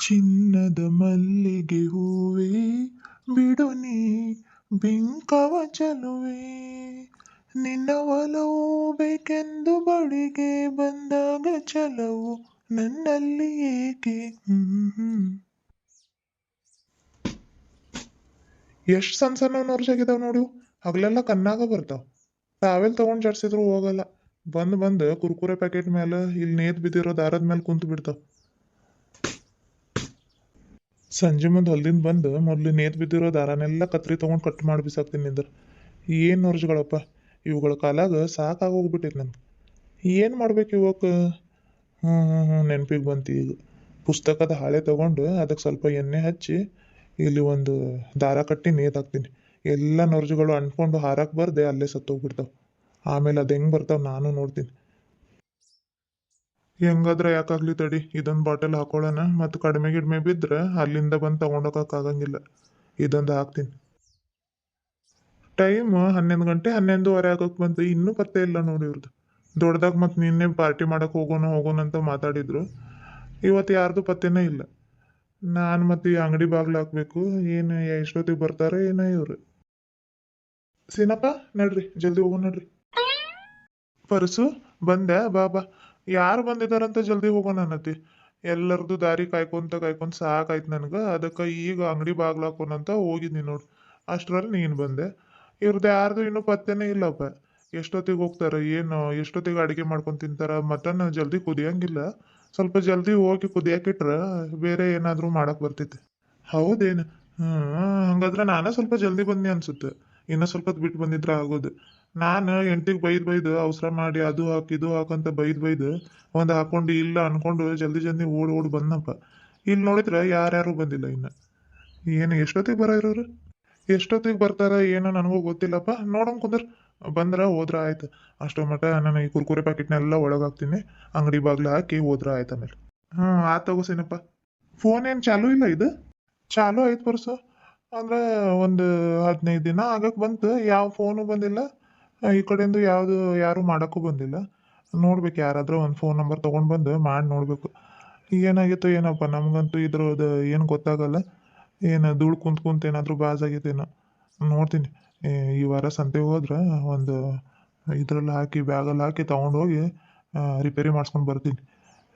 ಚಿನ್ನದ ಮಲ್ಲಿಗೆ ಹೂವೇ, ಬಿಡು ನೀ ಬಿಂಕವ ಚಲುವೆ. ನಿನ್ನ ಒಲವು ಬೇಕೆಂದು ಬಳಿಗೆ ಬಂದಾಗ ಚಲವು ನನ್ನಲ್ಲಿ ಏಕೆ? ಎಷ್ಟು ಸಣ್ಣ ಸಣ್ಣ ನೋಡು, ಹಗಲೆಲ್ಲ ಕಣ್ಣಾಗ ಬರ್ತಾವ ಟಾವೆಲ್ ತಗೊಂಡು ಜಡ್ಸಿದ್ರು ಹೋಗಲ್ಲ. ಬಂದ್ ಬಂದ್ ಕುರ್ಕುರೆ ಪ್ಯಾಕೆಟ್ ಮೇಲೆ ಇಲ್ಲಿ ನೇತ್ ಬಿದ್ದಿರೋ ದಾರದ ಮೇಲೆ ಕುಂತು ಬಿಡ್ತಾವ. ಸಂಜೆ ಮುಂದೆ ಹೊಲ್ದಿಂದ ಬಂದು ಮೊದ್ಲು ನೇತ್ ಬಿದ್ದಿರೋ ದಾರನೆಲ್ಲ ಕತ್ರಿ ತಗೊಂಡ್ ಕಟ್ ಮಾಡಿ ಬಿಸಾಕ್ತೀನಿ ನಿಂದ್ರ. ಏನ್ ನೋರ್ಜ್ಗಳಪ್ಪ ಇವುಗಳ ಕಾಲಾಗ ಸಾಕಾಗೋಗ್ಬಿಟ್ಟಿತ್ತು ನನಗೆ ಏನು ಮಾಡ್ಬೇಕು ಇವಕ್ಕೆ ನೆನಪಿಗೆ ಬಂತು ಈಗ. ಪುಸ್ತಕದ ಹಾಳೆ ತಗೊಂಡು ಅದಕ್ಕೆ ಸ್ವಲ್ಪ ಎಣ್ಣೆ ಹಚ್ಚಿ ಇಲ್ಲಿ ಒಂದು ದಾರ ಕಟ್ಟಿ ನೇತಾಕ್ತೀನಿ ಎಲ್ಲ ನೊರ್ಜುಗಳು ಅಂಟ್ಕೊಂಡು ಹಾರಕ್ಕೆ ಬರ್ದೆ ಅಲ್ಲೇ ಸತ್ತೋಗ್ಬಿಡ್ತಾವೆ. ಆಮೇಲೆ ಅದು ಹೆಂಗೆ ಬರ್ತಾವೆ ನಾನು ನೋಡ್ತೀನಿ. ಹೆಂಗಾದ್ರೆ ಯಾಕಾಗ್ಲಿ ತಡಿ, ಇದೊಂದು ಬಾಟಲ್ ಹಾಕೊಳ್ಳೋಣ, ಮತ್ತು ಕಡಿಮೆ ಗಿಡ್ಮೆ ಬಿದ್ದರೆ ಅಲ್ಲಿಂದ ಬಂದು ತಗೊಂಡೋಗಕ್ಕಾಗಂಗಿಲ್ಲ ಇದೊಂದು ಹಾಕ್ತೀನಿ. ಟೈಮ್ ಹನ್ನೊಂದು ಗಂಟೆ ಹನ್ನೊಂದುವರೆ ಆಗೋಕೆ ಬಂತು, ಇನ್ನೂ ಪತ್ತೆ ಇಲ್ಲ ನೋಡಿ ಇವ್ರದ್ದು ದೊಡ್ಡದಾಗ ಮತ್ತು ನಿನ್ನೆ ಪಾರ್ಟಿ ಮಾಡೋಕೆ ಹೋಗೋಣ ಹೋಗೋಣ ಅಂತ ಮಾತಾಡಿದ್ರು. ಇವತ್ತು ಯಾರ್ದು ಪತ್ತೆನೇ ಇಲ್ಲ. ನಾನು ಮತ್ತೆ ಈ ಅಂಗಡಿ ಬಾಗ್ಲು ಹಾಕ್ಬೇಕು, ಏನು ಎಷ್ಟೊತ್ತಿಗೆ ಬರ್ತಾರೆ ಏನೋ ಇವ್ರು. ಸೀನಪ್ಪ, ನಡ್ರಿ, ಜಲ್ದಿ ಹೋಗೋಣ ನಡ್ರಿ. ಪರ್ಸು, ಬಂದೆ, ಬಾ ಬಾ. ಯಾರು ಬಂದಿದಾರಂತ ಜಲ್ದಿ ಹೋಗೋಣ ಅನ್ನತಿ ಎಲ್ಲರದು ದಾರಿ ಕಾಯ್ಕೊಂತ ಕಾಯ್ಕೊಂತ ಸಾಕಾಯ್ತು ನನಗೆ. ಅದಕ್ಕೆ ಈಗ ಅಂಗಡಿ ಬಾಗ್ಲು ಹಾಕೋಣಂತ ಹೋಗಿದ್ನಿ ನೋಡು. ಅಷ್ಟರಲ್ಲಿ ನೀನು ಬಂದೆ. ಇವ್ರದ್ದು ಯಾರ್ದು ಇನ್ನೂ ಪತ್ತೆನೇ ಇಲ್ಲಪ್ಪ. ಎಷ್ಟೊತ್ತಿಗೆ ಹೋಗ್ತಾರೆ, ಏನು, ಎಷ್ಟೊತ್ತಿಗೆ ಅಡುಗೆ ಮಾಡ್ಕೊಂಡು ತಿಂತಾರ, ಮಟನ್ ಜಲ್ದಿ ಕುದಿಯಂಗಿಲ್ಲ. ಸ್ವಲ್ಪ ಜಲ್ದಿ ಹೋಗಿ ಕುದಿಯಾಕಿಟ್ರೆ ಬೇರೆ ಏನಾದರೂ ಮಾಡಕ್ಕೆ ಬರ್ತೈತೆ ಹೌದೇನು? ಹ್ಞೂ ಹಾಗಾದ್ರೆ ನಾನೇ ಸ್ವಲ್ಪ ಜಲ್ದಿ ಬಂದೆ ಅನ್ಸುತ್ತೆ. ಇನ್ನೂ ಸ್ವಲ್ಪ ಬಿಟ್ಟು ಬಂದಿದ್ರ ಆಗೋದು. ನಾನು ಎಂಟಿಗೆ ಬೈದ್ ಬೈದ್ ಅವಸರ ಮಾಡಿ ಅದು ಹಾಕಿ, ಇದು ಹಾಕಂತ ಬೈದ್ ಬೈದ್ ಒಂದ್ ಹಾಕೊಂಡು ಇಲ್ಲ ಅನ್ಕೊಂಡು ಜಲ್ದಿ ಜಲ್ದಿ ಓಡ್, ಓಡಿ ಬಂದಪ್ಪ ಇಲ್ಲಿ ನೋಡಿದ್ರ ಯಾರ್ಯಾರು ಬಂದಿಲ್ಲ ಇನ್ನ. ಏನು, ಎಷ್ಟೊತ್ತಿಗೆ ಬರ ಇರೋರು? ಎಷ್ಟೊತ್ತಿಗೆ ಬರ್ತಾರ, ಏನೋ ನನಗೂ ಗೊತ್ತಿಲ್ಲಪ್ಪ. ನೋಡೋಣ ಕುಂದ್ರ ಬಂದ್ರ ಹೋದ್ರ ಆಯ್ತು. ಅಷ್ಟೋ ಮಟ ನಾನು ಈ ಕುರ್ಕುರೆ ಪ್ಯಾಕೆಟ್ನೆಲ್ಲ ಒಳಗಾಕ್ತೀನಿ ಅಂಗಡಿ ಬಾಗ್ಲು ಹಾಕಿ ಹೋದ್ರ ಆಯ್ತು ಆಮೇಲೆ. ಹ್ಞೂ ಆತ್ ತಗೋಸಿನಪ್ಪ ಫೋನ್ ಏನು ಚಾಲೂ ಇಲ್ಲ ಇದು? ಚಾಲೂ ಆಯ್ತು ಪರ್ಸು. ಅಂದ್ರೆ ಒಂದು ಹದಿನೈದು ದಿನ ಆಗಕ್ಕೆ ಬಂತು. ಯಾವ ಫೋನು ಬಂದಿಲ್ಲ. ಈ ಕಡೆಯಿಂದ ಯಾವುದು, ಯಾರು ಮಾಡೋಕ್ಕೂ ಬಂದಿಲ್ಲ. ನೋಡ್ಬೇಕು ಯಾರಾದರೂ ಒಂದು ಫೋನ್ ನಂಬರ್ ತೊಗೊಂಡು ಬಂದು ಮಾಡಿ ನೋಡಬೇಕು. ಏನಾಗಿತ್ತು ಏನಪ್ಪ, ನಮಗಂತೂ ಇದ್ರದ್ದು ಏನು ಗೊತ್ತಾಗಲ್ಲ. ಏನು ಧೂಳು ಕುಂತ್ ಕುಂತ ಏನಾದರೂ ಬಾಜ್ ಆಗೈತೇನೋ ನೋಡ್ತೀನಿ. ಈ ವಾರ ಸಂತೆಗೆ ಹೋದ್ರೆ ಒಂದು ಇದ್ರಲ್ಲಿ ಹಾಕಿ, ಬ್ಯಾಗಲ್ಲಿ ಹಾಕಿ ತೊಗೊಂಡೋಗಿ ರಿಪೇರಿ ಮಾಡ್ಸ್ಕೊಂಡ್ ಬರ್ತೀನಿ.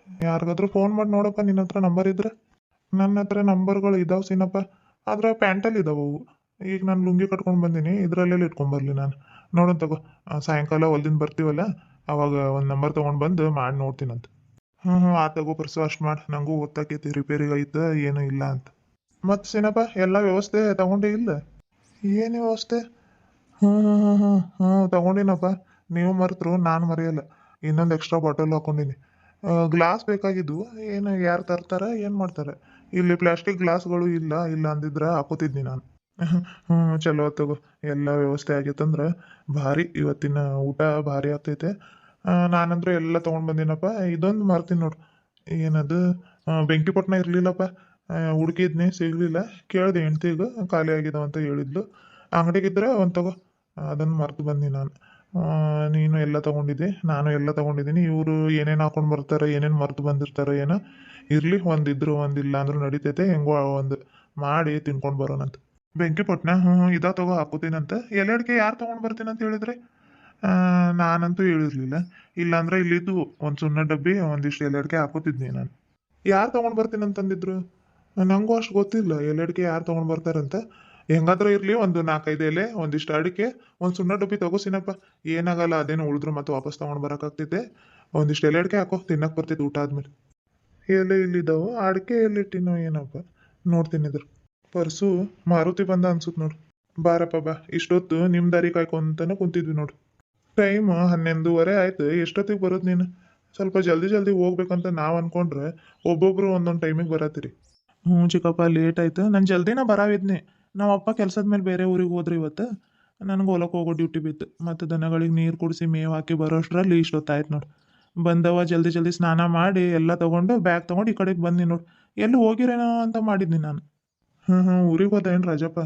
ಯಾರಿಗಾದ್ರೂ ಫೋನ್ ಮಾಡಿ ನೋಡಪ್ಪ ನಿನ್ನ ಹತ್ರ ನಂಬರ್ ಇದ್ರೆ. ನನ್ನ ಹತ್ರ ನಂಬರ್ಗಳು ಇದಾವೆ ಸಿನಪ್ಪ. ಆದ್ರೆ ಪ್ಯಾಂಟಲ್ಲಿ ಇದಾವೆ. ಅವು ಈಗ ನಾನು ಲುಂಗಿ ಕಟ್ಕೊಂಡು ಬಂದೀನಿ, ಇದರಲ್ಲೆಲ್ಲ ಇಟ್ಕೊಂಬರ್ಲಿ ನಾನು. ನೋಡೋಣ ತಗೋ. ಸಾಯಂಕಾಲ ಹೊಲ್ದಿಂದ ಬರ್ತೀವಲ್ಲ, ಅವಾಗ ಒಂದು ನಂಬರ್ ತೊಗೊಂಡು ಬಂದು ಮಾಡಿ ನೋಡ್ತೀನಂತ ಹ್ಞೂ ಹ್ಞೂ ಆ ತಗೋ ಪರ್ಸು, ಅಷ್ಟು ಮಾಡಿ. ನನಗೂ ಗೊತ್ತಾಕೈತಿ ರಿಪೇರಿಗೆ ಐತೆ, ಏನೂ ಇಲ್ಲ ಅಂತ. ಮತ್ತು ಸಿನಪ್ಪ ಎಲ್ಲ ವ್ಯವಸ್ಥೆ ತಗೊಂಡೇ ಇಲ್ಲ? ಏನು ವ್ಯವಸ್ಥೆ? ಹ್ಞೂ ಹ್ಞೂ ಹ್ಞೂ ಹ್ಞೂ ತಗೊಂಡಿನಪ್ಪ. ನೀವು ಮರೆತರು, ನಾನು ಮರೆಯಲ್ಲ. ಇನ್ನೊಂದು ಎಕ್ಸ್ಟ್ರಾ ಬಾಟಲ್ ಹಾಕೊಂಡಿನಿ. ಗ್ಲಾಸ್ ಬೇಕಾಗಿದ್ದು ಏನು, ಯಾರು ತರ್ತಾರೆ, ಏನು ಮಾಡ್ತಾರೆ? ಇಲ್ಲಿ ಪ್ಲಾಸ್ಟಿಕ್ ಗ್ಲಾಸ್ಗಳು ಇಲ್ಲ ಇಲ್ಲ ಅಂದಿದ್ರೆ ಹಾಕೋತಿದ್ನಿ ನಾನು. ಚಲೋ ತಗೋ. ಎಲ್ಲ ವ್ಯವಸ್ಥೆ ಆಗೈತಂದ್ರೆ ಭಾರಿ, ಇವತ್ತಿನ ಊಟ ಭಾರಿ ಆಗ್ತೈತೆ. ನಾನಂದ್ರೆ ಎಲ್ಲ ತೊಗೊಂಡು ಬಂದಿನಪ್ಪ. ಇದೊಂದು ಮಾರ್ತೀನಿ ನೋಡು. ಏನದು? ಬೆಂಕಿಪಟ್ಟಣ ಬೆಂಕಿ ಪಟ್ಟಣ ಇರಲಿಲ್ಲಪ್ಪ. ಹುಡುಕಿದ್ನಿ ಸಿಗಲಿಲ್ಲ. ಕೇಳಿದೆ, ಹೆಂಡ್ತಿಗೆ ಖಾಲಿ ಆಗಿದಾವ ಅಂತ ಹೇಳಿದ್ಲು. ಅಂಗಡಿಗಿದ್ರೆ ಒಂದು ತಗೋ. ಅದನ್ನು ಮರ್ತು ಬಂದಿ ನಾನು. ನೀನು ಎಲ್ಲ ತಗೊಂಡಿದ್ದೆ, ನಾನು ಎಲ್ಲ ತಗೊಂಡಿದ್ದೀನಿ, ಇವರು ಏನೇನು ಹಾಕೊಂಡು ಬರ್ತಾರೆ, ಏನೇನು ಮರೆತು ಬಂದಿರ್ತಾರೆ, ಏನೋ? ಇರಲಿ, ಒಂದಿದ್ರು ಒಂದಿಲ್ಲ ಅಂದ್ರೆ ನಡೀತೈತೆ, ಹೆಂಗೋ ಒಂದು ಮಾಡಿ ತಿನ್ಕೊಂಡು ಬರೋಣಂತ. ಬೆಂಕಿ ಪಟ್ನ? ಹ್ಞೂ ಇದ ತಗೋ ಹಾಕೋತೀನಂತ ಅಡಿಕೆ ಯಾರು ತೊಗೊಂಡು ಬರ್ತೀನಂತ ಹೇಳಿದ್ರೆ? ನಾನಂತೂ ಹೇಳಿರಲಿಲ್ಲ. ಇಲ್ಲಾಂದ್ರೆ ಇಲ್ಲಿದ್ದು ಒಂದು ಸುಣ್ಣ ಡಬ್ಬಿ, ಒಂದಿಷ್ಟು ಎಲೆಡ್ಕೆ ಹಾಕೋತಿದ್ನಿ ನಾನು. ಯಾರು ತೊಗೊಂಡು ಬರ್ತೀನಂತಂದಿದ್ರು? ಅಂತಂದಿದ್ರು ನಂಗೂ ಅಷ್ಟು ಗೊತ್ತಿಲ್ಲ ಎಲೆಡ್ಕೆ ಯಾರು ತೊಗೊಂಡು ಬರ್ತಾರಂತ. ಹೆಂಗಾದ್ರೂ ಇರಲಿ, ಒಂದು ನಾಲ್ಕೈದು ಎಲೆ, ಒಂದಿಷ್ಟು ಅಡಿಕೆ, ಒಂದು ಸುಣ್ಣ ಡಬ್ಬಿ ತಗೋಸಿನಪ್ಪ ಏನಾಗಲ್ಲ, ಅದೇನು ಉಳಿದ್ರು ಮತ್ತೆ ವಾಪಸ್ ತೊಗೊಂಡು ಬರೋಕ್ಕಾಗ್ತೈತೆ ಒಂದಿಷ್ಟು ಎಲೆ ಅಡಿಕೆ ಹಾಕೋ ತಿನ್ನಕ್ಕೆ ಬರ್ತಿತ್ತು ಊಟ ಆದ್ಮೇಲೆ. ಎಲೆ ಇಲ್ಲಿದ್ದಾವೆ ಅಡಿಕೆ ಎಲ್ಲಿಟ್ಟಿನೋ ಏನಪ್ಪ. ನೋಡ್ತೀನಿ ಇದ್ರ. ಪರ್ಸು, ಮಾರುತಿ ಬಂದ ಅನ್ಸುತ್ತೆ ನೋಡು. ಬಾರಪ್ಪ, ಬಾ. ಇಷ್ಟೊತ್ತು ನಿಮ್ಮ ದಾರಿ ಕಾಯ್ಕೊಂತಾನೆ ಕುಂತಿದ್ವಿ ನೋಡು. ಟೈಮ್ ಹನ್ನೊಂದುವರೆ ಆಯ್ತು. ಎಷ್ಟೊತ್ತಿಗೆ ಬರೋದು ನೀನು? ಸ್ವಲ್ಪ ಜಲ್ದಿ ಜಲ್ದಿ ಹೋಗ್ಬೇಕಂತ ನಾವು ಅನ್ಕೊಂಡ್ರೆ ಒಬ್ಬೊಬ್ರು ಒಂದೊಂದು ಟೈಮಿಗೆ ಬರತ್ತೀರಿ. ಹ್ಞೂ ಚಿಕ್ಕಪ್ಪ, ಲೇಟ್ ಆಯ್ತು. ನಾನು ಜಲ್ದಿನ ಬರಾವಿದ್ನಿ ನಮ್ಮ ಅಪ್ಪ ಕೆಲಸದ ಮೇಲೆ ಬೇರೆ ಊರಿಗೆ ಹೋದ್ರಿ ಇವತ್ತು ನನಗೆ ಹೊಲಕ್ಕೆ ಹೋಗೋ ಡ್ಯೂಟಿ ಬಿತ್ತು. ಮತ್ತು ದನಗಳಿಗೆ ನೀರು ಕುಡಿಸಿ ಮೇವು ಹಾಕಿ ಬರೋಷ್ಟರಲ್ಲಿ ಇಷ್ಟೊತ್ತಾಯ್ತು ನೋಡಿ. ಬಂದವ ಜಲ್ದಿ ಜಲ್ದಿ ಸ್ನಾನ ಮಾಡಿ ಎಲ್ಲ ತೊಗೊಂಡು ಬ್ಯಾಗ್ ತೊಗೊಂಡು ಈ ಕಡೆಗೆ ಬಂದಿ ನೋಡಿ. ಎಲ್ಲಿ ಹೋಗಿರೇನೋ ಅಂತ ಮಾಡಿದ್ನಿ ನಾನು. ಹ್ಞೂ ಹ್ಞೂ ಊರಿಗೆ ಹೋದ ಏನು ರಾಜಪ್ಪ?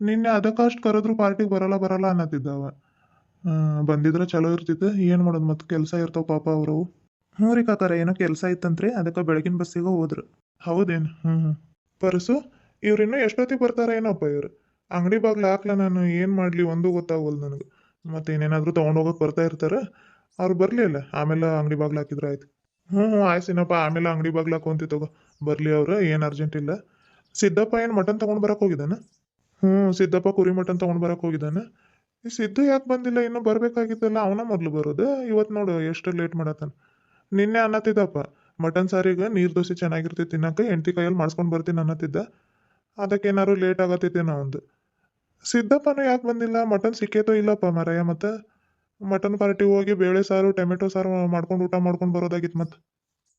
ನಿನ್ನೆ ಅದಕ್ಕಷ್ಟು ಕರೆದ್ರು ಪಾರ್ಟಿಗೆ ಬರಲ್ಲ ಬರಲ್ಲ ಅನ್ನತ್ತಿದ್ದವ ಬಂದಿದ್ರೆ ಚಲೋ ಇರ್ತಿತ್ತು. ಏನು ಮಾಡೋದು ಮತ್ತು ಕೆಲಸ ಇರ್ತಾವ ಪಾಪ ಅವರು ಹ್ಞೂ ರೀ ಕಾಕಾರ, ಏನೋ ಕೆಲಸ ಇತ್ತಂತ್ರಿ. ಅದಕ್ಕೆ ಬೆಳಗಿನ ಬಸ್ಸಿಗೆ ಹೋದ್ರು. ಹೌದೇನು? ಹ್ಞೂ ಹ್ಞೂ ಪರಸು ಇವ್ರು ಇನ್ನೂ ಎಷ್ಟೊತ್ತಿಗೆ ಬರ್ತಾರೆ ಏನಪ್ಪ ಇವ್ರು? ಅಂಗಡಿ ಬಾಗ್ಲು ಹಾಕ್ಲ ನಾನು, ಏನು ಮಾಡಲಿ? ಒಂದು ಗೊತ್ತಾಗಲ್ಲ ನನಗೆ. ಮತ್ತೆ ಇನ್ನೇನಾದರೂ ತೊಗೊಂಡೋಗಕ್ಕೆ ಬರ್ತಾ ಇರ್ತಾರೆ? ಅವ್ರು ಬರಲಿಲ್ಲ ಆಮೇಲೆ ಅಂಗಡಿ ಬಾಗ್ಲು ಹಾಕಿದ್ರೆ ಆಯ್ತು. ಹ್ಞೂ ಹ್ಞೂ ಆಯ್ಸಿನಪ್ಪ ಆಮೇಲೆ ಅಂಗಡಿ ಬಾಗ್ಲು ಹಾಕೊಂತಿ ತಗೋ. ಬರಲಿ ಅವ್ರು, ಏನು ಅರ್ಜೆಂಟ್ ಇಲ್ಲ. ಸಿದ್ದಪ್ಪ ಏನು ಮಟನ್ ತೊಗೊಂಡು ಬರಕ್ಕೆ ಹೋಗಿದ್ದಾನ? ಹ್ಞೂ ಸಿದ್ದಪ್ಪ ಕುರಿ ಮಟನ್ ತೊಗೊಂಡು ಬರಕ್ಕೆ ಹೋಗಿದ್ದಾನೆ. ಸಿದ್ದು ಯಾಕೆ ಬಂದಿಲ್ಲ? ಇನ್ನೂ ಬರಬೇಕಾಗಿತ್ತಲ್ಲ, ಅವನ ಮೊದಲು ಬರೋದು. ಇವತ್ತು ನೋಡು, ಎಷ್ಟು ಲೇಟ್ ಮಾಡತ್ತಾನ. ನಿನ್ನೆ ಅನ್ನತ್ತಿದ್ದಪ್ಪ ಮಟನ್ ಸಾರಿಗೆ ನೀರು ದೋಸೆ ಚೆನ್ನಾಗಿರ್ತೈತಿ ತಿನ್ನಕ್ಕೆ, ಹೆಂಡತಿ ಕೈಯಲ್ಲಿ ಮಾಡಿಸ್ಕೊಂಡು ಬರ್ತೀನಿ ಅನ್ನತ್ತಿದ್ದ ಅದಕ್ಕೇನಾದ್ರು ಲೇಟ್ ಆಗತ್ತೈತೇನೋ ಒಂದು. ಸಿದ್ದಪ್ಪನೂ ಯಾಕೆ ಬಂದಿಲ್ಲ? ಮಟನ್ ಸಿಕ್ಕೇತೋ ಇಲ್ಲಪ್ಪ ಮಾರಾಯ ಮತ್ತೆ? ಮಟನ್ ಪಾರ್ಟಿ ಹೋಗಿ ಬೇಳೆ ಸಾರು, ಟೊಮೆಟೊ ಸಾರು ಮಾಡ್ಕೊಂಡು ಊಟ ಮಾಡ್ಕೊಂಡು ಬರೋದಾಗಿತ್ತು ಮತ್ತೆ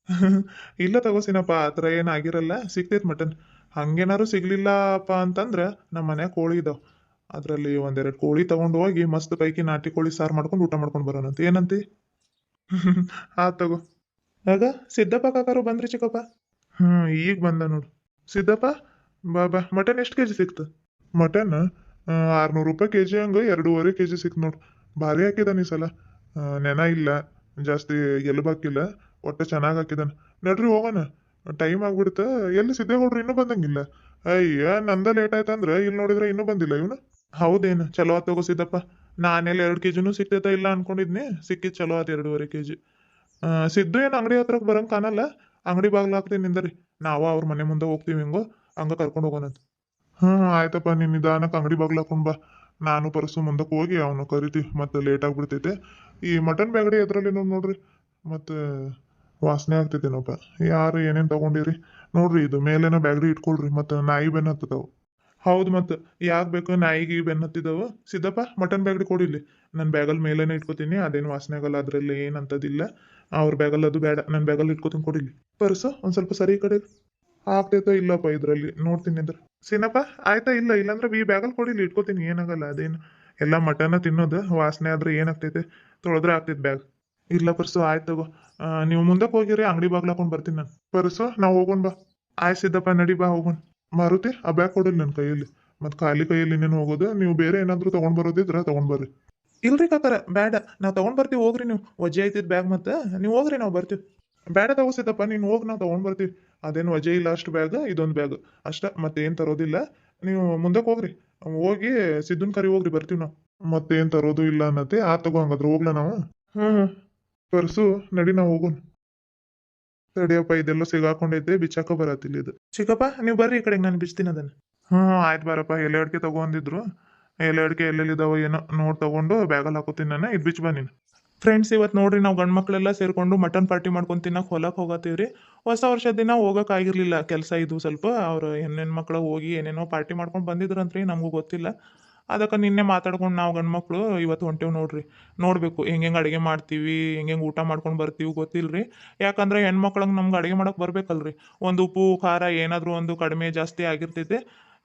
ಇಲ್ಲ ತಗೋಸಿನಪ್ಪ ಆ ಥರ ಏನಾಗಿರಲ್ಲ ಸಿಕ್ತೈತೆ ಮಟನ್ ಹಂಗೇನಾದ್ರು ಸಿಗ್ಲಿಲ್ಲಪ್ಪ ಅಂತಂದ್ರೆ ನಮ್ಮ ಮನೆ ಕೋಳಿ ಇದಾವೆ. ಅದರಲ್ಲಿ ಒಂದೆರಡು ಕೋಳಿ ತಗೊಂಡು ಹೋಗಿ ಮಸ್ತ್ ಪೈಕಿ ನಾಟಿ ಕೋಳಿ ಸಾರು ಮಾಡ್ಕೊಂಡು ಊಟ ಮಾಡ್ಕೊಂಡು ಬರೋಣಂತ ಏನಂತಿ? ಆ ತಗೋ. ಆಗ ಸಿದ್ದಪ್ಪ ಕಾಕಾರು ಬಂದ್ರಿ ಚಿಕ್ಕಪ್ಪ? ಹ್ಞೂ ಈಗ ಬಂದ ನೋಡು. ಸಿದ್ದಪ್ಪ? ಬಾ ಬಾ. ಮಟನ್ ಎಷ್ಟು ಕೆ ಜಿ ಸಿಕ್ತು? ಮಟನ್ ಆರ್ನೂರು ರೂಪಾಯಿ ಕೆ ಜಿ ಹಂಗೆ, ಎರಡೂವರೆ ಕೆ ಜಿ ಸಿಕ್ತು ನೋಡು. ಭಾರಿ ಹಾಕಿದಾನೆ ಈ ಸಲ. ನೆನ ಇಲ್ಲ, ಜಾಸ್ತಿ ಎಲ್ಲ ಬಾಕಿಲ್ಲ ಒಟ್ಟು ಚೆನ್ನಾಗಿ ಹಾಕಿದಾನೆ. ನಡ್ರಿ ಹೋಗೋಣ. ಟೈಮ್ ಆಗ್ಬಿಡುತ್ತೆ ಎಲ್ಲಿ ಸಿದ್ದೇಗೌಡ್ರು ಇನ್ನೂ ಬಂದಂಗಿಲ್ಲ. ಅಯ್ಯ, ನಂದ ಲೇಟ್ ಆಯ್ತಂದ್ರೆ ಇಲ್ಲಿ ನೋಡಿದ್ರೆ ಇನ್ನೂ ಬಂದಿಲ್ಲ ಇವನು. ಹೌದೇನು? ಚಲೋ ಆತ್ ತಗೋ ಸಿದ್ದಪ್ಪ. ನಾನೆಲ್ಲ ಎರಡು ಕೆ ಜಿನೂ ಸಿಕ್ತೈತ ಇಲ್ಲ ಅನ್ಕೊಂಡಿದ್ನಿ, ಸಿಕ್ಕಿದ್ ಚಲೋ ಆತ ಎರಡೂವರೆ ಕೆ ಜಿ ಸಿದ್ದು ಏನು ಅಂಗಡಿ ಹತ್ರಕ್ಕೆ ಬರಂಗ್ ಕಾಣಲ್ಲ? ಅಂಗಡಿ ಬಾಗ್ಲು ಹಾಕ್ತೀನಿ ನಿಂದರಿ. ನಾವು ಅವ್ರ ಮನೆ ಮುಂದೆ ಹೋಗ್ತೀವಿ ಹೆಂಗೋ. ಹಂಗ ಕರ್ಕೊಂಡು ಹೋಗೋಣಂತ. ಹ್ಮ್, ಆಯ್ತಪ್ಪ, ನೀನ್ ನಿಧಾನಕ್ಕೆ ಅಂಗಡಿ ಬಾಗ್ಲಾಕೊಂಡ್ ಬಾ. ನಾನು ಪರಸು ಮುಂದಕ್ಕೆ ಹೋಗಿ ಅವನು ಕರಿತೀವಿ ಮತ್ತೆ ಲೇಟ್ ಆಗ್ಬಿಡ್ತೈತೆ. ಈ ಮಟನ್ ಬ್ಯಾಗಡಿ ಎದ್ರಲ್ಲಿ ನೋಡ್ರಿ? ಮತ್ತೆ ವಾಸನೆ ಆಗ್ತೈತೇನಪ್ಪ ಯಾರು ಏನೇನು ತಗೊಂಡಿರಿ? ನೋಡ್ರಿ, ಇದು ಮೇಲೇನೋ ಬ್ಯಾಗಡಿ ಇಟ್ಕೊಳ್ರಿ, ಮತ್ತೆ ನಾಯಿ ಬೆನ್ ಹತ್ತದವು ಹೌದು ಮತ್ತೆ, ಯಾಕೆ ಬೇಕು ನಾಯಿಗೆ ಬೆನ್ ಹತ್ತಿದವು? ಸಿದ್ದಪ್ಪ ಮಟನ್ ಬ್ಯಾಗಡಿ ಕೊಡಿಲಿ ನನ್ನ ಬ್ಯಾಗಲ್ ಮೇಲೇನೆ ಇಟ್ಕೋತೀನಿ, ಅದೇನು ವಾಸನೆ ಆಗಲ್ಲ, ಅದರಲ್ಲಿ ಏನಂತದಿಲ್ಲ. ಅವ್ರ ಬ್ಯಾಗಲ್ ಅದು ಬೇಡ ನನ್ನ ಬ್ಯಾಗಲ್ ಇಟ್ಕೋತೀನಿ ಕೊಡಿಲಿ ಪರ್ಸು, ಒಂದು ಸ್ವಲ್ಪ ಸರಿ ಕಡೆ. ಆಗ್ತೈತೋ ಇಲ್ಲಪ್ಪ ಇದರಲ್ಲಿ. ನೋಡ್ತೀನಿ ಅಂದ್ರೆ ಸೀನಪ್ಪ, ಆಯ್ತಾ? ಇಲ್ಲ, ಇಲ್ಲಾಂದ್ರೆ ಈ ಬ್ಯಾಗಲ್ಲಿ ಕೊಡಿಲಿ ಇಟ್ಕೋತೀನಿ. ಏನಾಗಲ್ಲ, ಅದೇನು. ಎಲ್ಲ ಮಟನ ತಿನ್ನೋದು, ವಾಸನೆ ಆದ್ರೆ ಏನಾಗ್ತೈತೆ? ತೊಳೆದ್ರೆ ಆಗ್ತೈತೆ ಬ್ಯಾಗ್. ಇಲ್ಲ ಪರ್ಸು, ಆಯ್ತು ತಗೋ. ನೀವು ಮುಂದಕ್ಕೆ ಹೋಗಿರಿ, ಅಂಗಡಿ ಬಾಗ್ಲ ಹಾಕೊಂಡು ಬರ್ತೀನಿ ನಾನು. ಪರ್ಸು, ನಾವು ಹೋಗೋಣ ಬಾ. ಆಯ್ತು ಸಿದ್ದಪ್ಪ, ನಡಿ ಬಾ, ಹೋಗೋಣ. ಮಾರುತಿ, ಆ ಬ್ಯಾಗ್ ಕೊಡಲಿ ನನ್ನ ಕೈಯಲ್ಲಿ. ಮತ್ತೆ ಖಾಲಿ ಕೈಯಲ್ಲಿ ನೀನು ಹೋಗೋದು. ನೀವು ಬೇರೆ ಏನಾದರೂ ತೊಗೊಂಡು ಬರೋದಿದ್ರೆ ತೊಗೊಂಡು ಬರ್ರಿ. ಇಲ್ರಿ ಕಾಕರ ಬೇಡ ನಾವು ತೊಗೊಂಡು ಬರ್ತೀವಿ, ಹೋಗ್ರಿ ನೀವು. ವಜೆ ಐತಿದ್ ಬ್ಯಾಗ್ ಮತ್ತೆ. ನೀವು ಹೋಗ್ರಿ, ನಾವು ಬರ್ತೀವಿ. ಬೇಡ ತಗೋಸಿದ್ದಪ್ಪ ನೀನು ಹೋಗಿ, ನಾವು ತೊಗೊಂಡು ಬರ್ತೀವಿ. ಅದೇನು ವಜೆ ಇಲ್ಲ ಅಷ್ಟು ಬ್ಯಾಗ್ ಇದೊಂದು ಬ್ಯಾಗ್ ಅಷ್ಟ ಮತ್ತೆ ಏನು ತರೋದಿಲ್ಲ. ನೀವು ಮುಂದಕ್ಕೆ ಹೋಗ್ರಿ. ಹೋಗಿ ಸಿದ್ಧನ್ ಕರಿ ಹೋಗ್ರಿ ಬರ್ತೀವಿ ನಾವು. ಏನು ತರೋದು ಇಲ್ಲ ಅನ್ನತ್ತೆ. ಆ ತಗೋ ಹಂಗಾದ್ರೆ ಹೋಗ್ಲಾ ನಾವು? ಹ್ಞೂ ಪರ್ಸು ನಡಿ ನಾವು ಹೋಗೋಣ. ತಡಿಯಪ್ಪ ಇದೆಲ್ಲ ಸಿಗಾಕೊಂಡೈತೆ ಬಿಚ್ಚಾಕ ಬರತ್ತಿಲ್ಲ ಇದು. ಚಿಕ್ಕಪ್ಪ ನೀವು ಬರ್ರಿ ಈ ಕಡೆಗೆ ನಾನು ಬಿಚ್ತೀನಿ ಅದನ್ನ. ಹ್ಞೂ ಆಯ್ತು ಬಾರಪ್ಪ. ಎಲೆ ಅಡಿಕೆ ತಗೊಂಡಿದ್ರು ಎಲೆ ಅಡಿಕೆ ಎಲ್ಲೆಲ್ಲಿದಾವೋ ಏನೋ ನೋಡಿ ತಗೊಂಡು ಬ್ಯಾಗಲ್ಲಿ ಹಾಕೋತೀನಿ ನಾನು. ಇದು ಬಿಚ್ಚ ಬನ್ನಿ ನೀನು. ಫ್ರೆಂಡ್ಸ್ ಇವತ್ತು ನೋಡ್ರಿ, ನಾವು ಗಂಡು ಮಕ್ಕಳೆಲ್ಲ ಸೇರಿಕೊಂಡು ಮಟನ್ ಪಾರ್ಟಿ ಮಾಡ್ಕೊಂಡು ತಿನ್ನಕ್ಕೆ ಹೊಲಕ್ಕೆ ಹೋಗತ್ತೀವಿ ರೀ ಹೊಸ ವರ್ಷದ ದಿನ ಹೋಗೋಕ್ಕಾಗಿರ್ಲಿಲ್ಲ ಕೆಲಸ ಇದು ಸ್ವಲ್ಪ. ಅವ್ರು ಹೆಣ್ಣು ಮಕ್ಕಳು ಹೋಗಿ ಏನೇನೋ ಪಾರ್ಟಿ ಮಾಡ್ಕೊಂಡು ಬಂದಿದ್ರು ಅಂತ ರೀ ನಮಗೂ ಗೊತ್ತಿಲ್ಲ. ಅದಕ್ಕೆ ನಿನ್ನೆ ಮಾತಾಡ್ಕೊಂಡು ನಾವು ಗಂಡು ಮಕ್ಕಳು ಇವತ್ತು ಹೊಂಟೇವು ನೋಡ್ರಿ. ನೋಡಬೇಕು ಹೆಂಗೆ ಅಡುಗೆ ಮಾಡ್ತೀವಿ ಹೆಂಗೆ ಊಟ ಮಾಡ್ಕೊಂಡು ಬರ್ತೀವಿ ಗೊತ್ತಿಲ್ಲ ರೀ ಯಾಕಂದ್ರೆ ಹೆಣ್ಮಕ್ಳಂಗೆ ನಮ್ಗೆ ಅಡುಗೆ ಮಾಡೋಕೆ ಬರಬೇಕಲ್ರಿ. ಒಂದು ಉಪ್ಪು, ಖಾರ ಏನಾದರೂ ಒಂದು ಕಡಿಮೆ ಜಾಸ್ತಿ ಆಗಿರ್ತೈತೆ.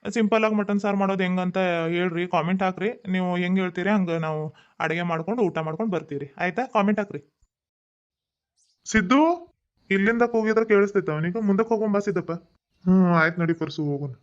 ಸಿಂಪಲಾಗಿ ಮಟನ್ ಸಾರು ಮಾಡೋದು ಹೆಂಗಂತ ಹೇಳ್ರಿ ಕಾಮೆಂಟ್ ಹಾಕ್ರಿ. ನೀವು ಹೆಂಗೆ ಹೇಳ್ತೀರಿ ಹಂಗೆ ನಾವು ಅಡುಗೆ ಮಾಡ್ಕೊಂಡು, ಊಟ ಮಾಡ್ಕೊಂಡು ಬರ್ತೀರಿ. ಆಯ್ತಾ? ಕಾಮೆಂಟ್ ಹಾಕ್ರಿ. ಸಿದ್ದು, ಇಲ್ಲಿಂದ ಹೋಗಿದ್ರೆ ಕೇಳಿಸ್ತೈತ ಅವನಿಗೆ. ಮುಂದಕ್ಕೆ ಹೋಗೋಣ ಬಾ ಸಿದ್ದಪ್ಪ. ಹ್ಞೂ ಆಯ್ತು ನಡಿ ಪರ್ಸು ಹೋಗೋಣ.